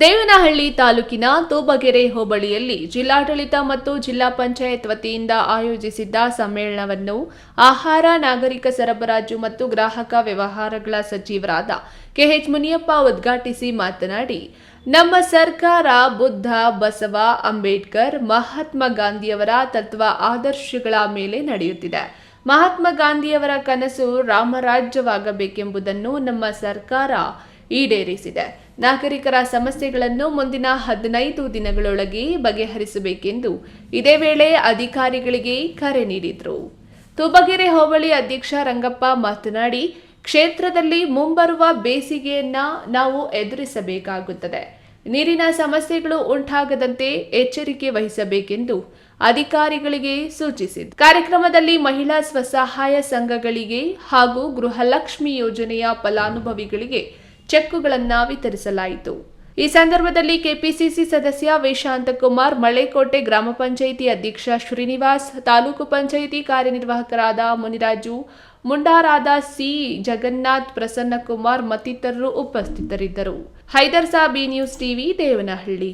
ದೇವನಹಳ್ಳಿ ತಾಲೂಕಿನ ತೋಬಗೆರೆ ಹೋಬಳಿಯಲ್ಲಿ ಜಿಲ್ಲಾಡಳಿತ ಮತ್ತು ಜಿಲ್ಲಾ ಪಂಚಾಯತ್ ವತಿಯಿಂದ ಆಯೋಜಿಸಿದ್ದ ಸಮ್ಮೇಳನವನ್ನು ಆಹಾರ, ನಾಗರಿಕ ಸರಬರಾಜು ಮತ್ತು ಗ್ರಾಹಕ ವ್ಯವಹಾರಗಳ ಸಚಿವರಾದ ಕೆಎಚ್ ಮುನಿಯಪ್ಪ ಉದ್ಘಾಟಿಸಿ ಮಾತನಾಡಿ, ನಮ್ಮ ಸರ್ಕಾರ ಬುದ್ಧ, ಬಸವ, ಅಂಬೇಡ್ಕರ್, ಮಹಾತ್ಮ ಗಾಂಧಿಯವರ ತತ್ವ ಆದರ್ಶಗಳ ಮೇಲೆ ನಡೆಯುತ್ತಿದೆ. ಮಹಾತ್ಮ ಗಾಂಧಿಯವರ ಕನಸು ರಾಮರಾಜ್ಯವಾಗಬೇಕೆಂಬುದನ್ನು ನಮ್ಮ ಸರ್ಕಾರ ಈಡೇರಿಸಿದೆ. ನಾಗರಿಕರ ಸಮಸ್ಯೆಗಳನ್ನು ಮುಂದಿನ ಹದಿನೈದು ದಿನಗಳೊಳಗೆ ಬಗೆಹರಿಸಬೇಕೆಂದು ಇದೇ ವೇಳೆ ಅಧಿಕಾರಿಗಳಿಗೆ ಕರೆ ನೀಡಿದರು. ತುಬಗೆರೆ ಹೋಬಳಿ ಅಧ್ಯಕ್ಷ ರಂಗಪ್ಪ ಮಾತನಾಡಿ, ಕ್ಷೇತ್ರದಲ್ಲಿ ಮುಂಬರುವ ಬೇಸಿಗೆಯನ್ನ ನಾವು ಎದುರಿಸಬೇಕಾಗುತ್ತದೆ. ನೀರಿನ ಸಮಸ್ಯೆಗಳು ಉಂಟಾಗದಂತೆ ಎಚ್ಚರಿಕೆ ವಹಿಸಬೇಕೆಂದು ಅಧಿಕಾರಿಗಳಿಗೆ ಸೂಚಿಸಿದರು. ಕಾರ್ಯಕ್ರಮದಲ್ಲಿ ಮಹಿಳಾ ಸ್ವಸಹಾಯ ಸಂಘಗಳಿಗೆ ಹಾಗೂ ಗೃಹಲಕ್ಷ್ಮಿ ಯೋಜನೆಯ ಫಲಾನುಭವಿಗಳಿಗೆ ಚೆಕ್ಕುಗಳನ್ನು ವಿತರಿಸಲಾಯಿತು. ಈ ಸಂದರ್ಭದಲ್ಲಿ ಕೆಪಿಸಿಸಿ ಸದಸ್ಯ ವೇಶಾಂತಕುಮಾರ್ ಮಳೆಕೋಟೆ ಗ್ರಾಮ ಪಂಚಾಯಿತಿ ಅಧ್ಯಕ್ಷ ಶ್ರೀನಿವಾಸ್, ತಾಲೂಕು ಪಂಚಾಯಿತಿ ಕಾರ್ಯನಿರ್ವಾಹಕರಾದ ಮುನಿರಾಜು, ಮುಂಡಾರಾದ ಸಿ. ಜಗನ್ನಾಥ್, ಪ್ರಸನ್ನಕುಮಾರ್ ಮತ್ತಿತರರು ಉಪಸ್ಥಿತರಿದ್ದರು. Haider Sabi news TV, Devanahalli.